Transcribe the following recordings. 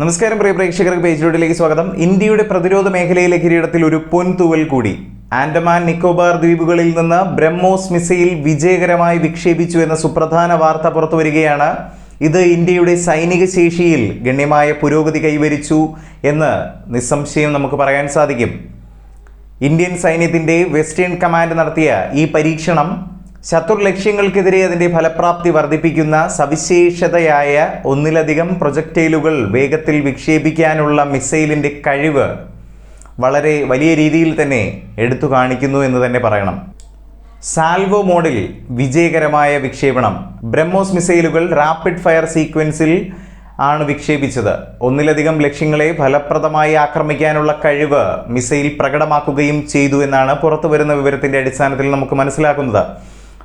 നമസ്കാരം പ്രിയ പ്രേക്ഷകർക്ക് പേജിലൂടെയിലേക്ക് സ്വാഗതം. ഇന്ത്യയുടെ പ്രതിരോധ മേഖലയിലെ കിരീടത്തിൽ ഒരു പൊൻതൂവൽ കൂടി. ആൻഡമാൻ നിക്കോബാർ ദ്വീപുകളിൽ നിന്ന് ബ്രഹ്മോസ് മിസൈൽ വിജയകരമായി വിക്ഷേപിച്ചു എന്ന സുപ്രധാന വാർത്ത പുറത്തുവരികയാണ് ഇത് ഇന്ത്യയുടെ സൈനിക ശേഷിയിൽ ഗണ്യമായ പുരോഗതി കൈവരിച്ചു എന്ന് നിസ്സംശയം നമുക്ക് പറയാൻ സാധിക്കും. ഇന്ത്യൻ സൈന്യത്തിന്റെ വെസ്റ്റേൺ കമാൻഡ് നടത്തിയ ഈ പരീക്ഷണം ശത്രു ലക്ഷ്യങ്ങൾക്കെതിരെ അതിന്റെ ഫലപ്രാപ്തി വർദ്ധിപ്പിക്കുന്ന സവിശേഷതയായ ഒന്നിലധികം പ്രൊജക്റ്റൈലുകൾ വേഗത്തിൽ വിക്ഷേപിക്കാനുള്ള മിസൈലിന്റെ കഴിവ് വളരെ വലിയ രീതിയിൽ തന്നെ എടുത്തു കാണിക്കുന്നു എന്ന് തന്നെ പറയണം. സാൽവോ മോഡിൽ വിജയകരമായ വിക്ഷേപണം. ബ്രഹ്മോസ് മിസൈലുകൾ റാപ്പിഡ് ഫയർ സീക്വൻസിൽ ആണ് വിക്ഷേപിച്ചത്. ഒന്നിലധികം ലക്ഷ്യങ്ങളെ ഫലപ്രദമായി ആക്രമിക്കാനുള്ള കഴിവ് മിസൈൽ പ്രകടമാക്കുകയും ചെയ്തു എന്നാണ് പുറത്തു വരുന്ന വിവരത്തിന്റെ അടിസ്ഥാനത്തിൽ നമുക്ക് മനസ്സിലാക്കുന്നത്.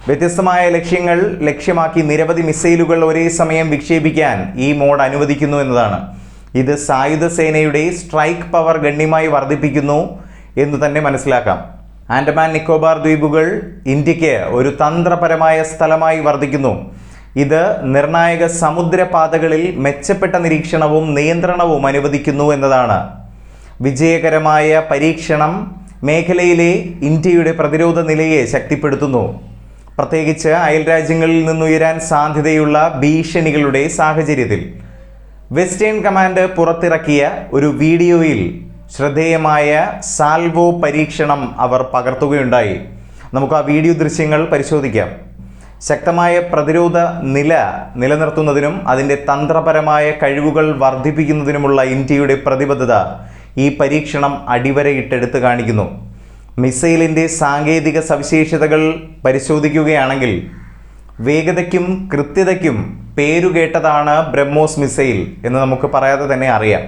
വ്യത്യസ്തമായ ലക്ഷ്യങ്ങൾ ലക്ഷ്യമാക്കി നിരവധി മിസൈലുകൾ ഒരേ സമയം വിക്ഷേപിക്കാൻ ഈ മോഡ് അനുവദിക്കുന്നു എന്നതാണ്. ഇത് സായുധ സേനയുടെ സ്ട്രൈക്ക് പവർ ഗണ്യമായി വർദ്ധിപ്പിക്കുന്നു എന്ന് തന്നെ മനസ്സിലാക്കാം. ആൻഡമാൻ നിക്കോബാർ ദ്വീപുകൾ ഇന്ത്യയ്ക്ക് ഒരു തന്ത്രപരമായ സ്ഥലമായി വർദ്ധിക്കുന്നു. ഇത് നിർണായക സമുദ്രപാതകളിൽ മെച്ചപ്പെട്ട നിരീക്ഷണവും നിയന്ത്രണവും അനുവദിക്കുന്നു എന്നതാണ്. വിജയകരമായ പരീക്ഷണം മേഖലയിലെ ഇന്ത്യയുടെ പ്രതിരോധ നിലയെ ശക്തിപ്പെടുത്തുന്നു. പ്രത്യേകിച്ച് അയൽ രാജ്യങ്ങളിൽ നിന്നുയരാൻ സാധ്യതയുള്ള ഭീഷണികളുടെ സാഹചര്യത്തിൽ വെസ്റ്റേൺ കമാൻഡ് പുറത്തിറക്കിയ ഒരു വീഡിയോയിൽ ശ്രദ്ധേയമായ സാൽവോ പരീക്ഷണം അവർ പകർത്തുകയുണ്ടായി. നമുക്ക് ആ വീഡിയോ ദൃശ്യങ്ങൾ പരിശോധിക്കാം. ശക്തമായ പ്രതിരോധ നില നിലനിർത്തുന്നതിനും അതിന്റെ തന്ത്രപരമായ കഴിവുകൾ വർദ്ധിപ്പിക്കുന്നതിനുമുള്ള ഇന്ത്യയുടെ പ്രതിബദ്ധത ഈ പരീക്ഷണം അടിവരയിട്ടെടുത്ത് കാണിക്കുന്നു. മിസൈലിന്റെ സാങ്കേതിക സവിശേഷതകൾ പരിശോധിക്കുകയാണെങ്കിൽ വേഗതയ്ക്കും കൃത്യതയ്ക്കും പേരുകേട്ടതാണ് ബ്രഹ്മോസ് മിസൈൽ എന്ന് നമുക്ക് പറയാതെ തന്നെ അറിയാം.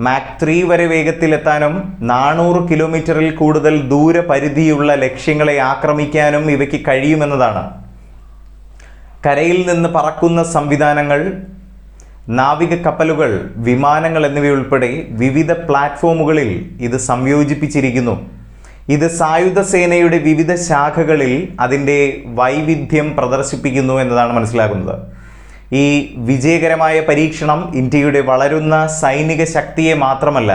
മാക് ത്രീ വരെ വേഗത്തിലെത്താനും നാനൂറ് കിലോമീറ്ററിൽ കൂടുതൽ ദൂരപരിധിയുള്ള ലക്ഷ്യങ്ങളെ ആക്രമിക്കാനും ഇവയ്ക്ക് കഴിയുമെന്നതാണ്. കരയിൽ നിന്ന് പറക്കുന്ന സംവിധാനങ്ങൾ നാവിക കപ്പലുകൾ വിമാനങ്ങൾ എന്നിവയുൾപ്പെടെ വിവിധ പ്ലാറ്റ്ഫോമുകളിൽ ഇത് സംയോജിപ്പിച്ചിരിക്കുന്നു. ഇത് സായുധ സേനയുടെ വിവിധ ശാഖകളിൽ അതിന്റെ വൈവിധ്യം പ്രദർശിപ്പിക്കുന്നു എന്നതാണ് മനസ്സിലാക്കുന്നത് ഈ വിജയകരമായ പരീക്ഷണം ഇന്ത്യയുടെ വളരുന്ന സൈനിക ശക്തിയെ മാത്രമല്ല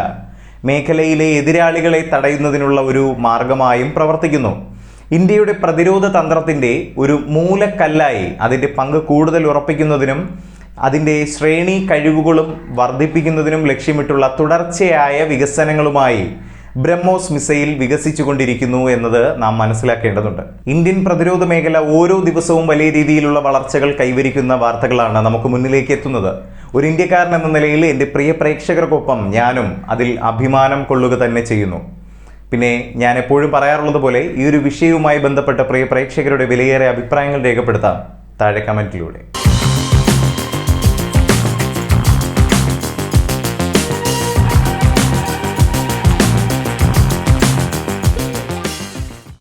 മേഖലയിലെ എതിരാളികളെ തടയുന്നതിനുള്ള ഒരു മാർഗമായും പ്രവർത്തിക്കുന്നു. ഇന്ത്യയുടെ പ്രതിരോധ തന്ത്രത്തിന്റെ ഒരു മൂലക്കല്ലായി അതിന്റെ പങ്ക് കൂടുതൽ ഉറപ്പിക്കുന്നതിനും അതിന്റെ ശ്രേണി കഴിവുകളും വർദ്ധിപ്പിക്കുന്നതിനും ലക്ഷ്യമിട്ടുള്ള തുടർച്ചയായ വികസനങ്ങളുമായി ബ്രഹ്മോസ് മിസൈൽ വികസിച്ചുകൊണ്ടിരിക്കുന്നു എന്നത് നാം മനസ്സിലാക്കേണ്ടതുണ്ട്. ഇന്ത്യൻ പ്രതിരോധ മേഖല ഓരോ ദിവസവും വലിയ രീതിയിലുള്ള വളർച്ചകൾ കൈവരിക്കുന്ന വാർത്തകളാണ് നമുക്ക് മുന്നിലേക്ക് എത്തുന്നത്. ഒരു ഇന്ത്യക്കാരൻ എന്ന നിലയിൽ എന്റെ പ്രിയ പ്രേക്ഷകർക്കൊപ്പം ഞാനും അതിൽ അഭിമാനം കൊള്ളുക തന്നെ ചെയ്യുന്നു. പിന്നെ ഞാൻ എപ്പോഴും പറയാറുള്ളത് പോലെ ഈ ഒരു വിഷയവുമായി ബന്ധപ്പെട്ട പ്രിയ പ്രേക്ഷകരുടെ വിലയേറെ അഭിപ്രായങ്ങൾ രേഖപ്പെടുത്താം. താഴെ കമന്റിലൂടെ.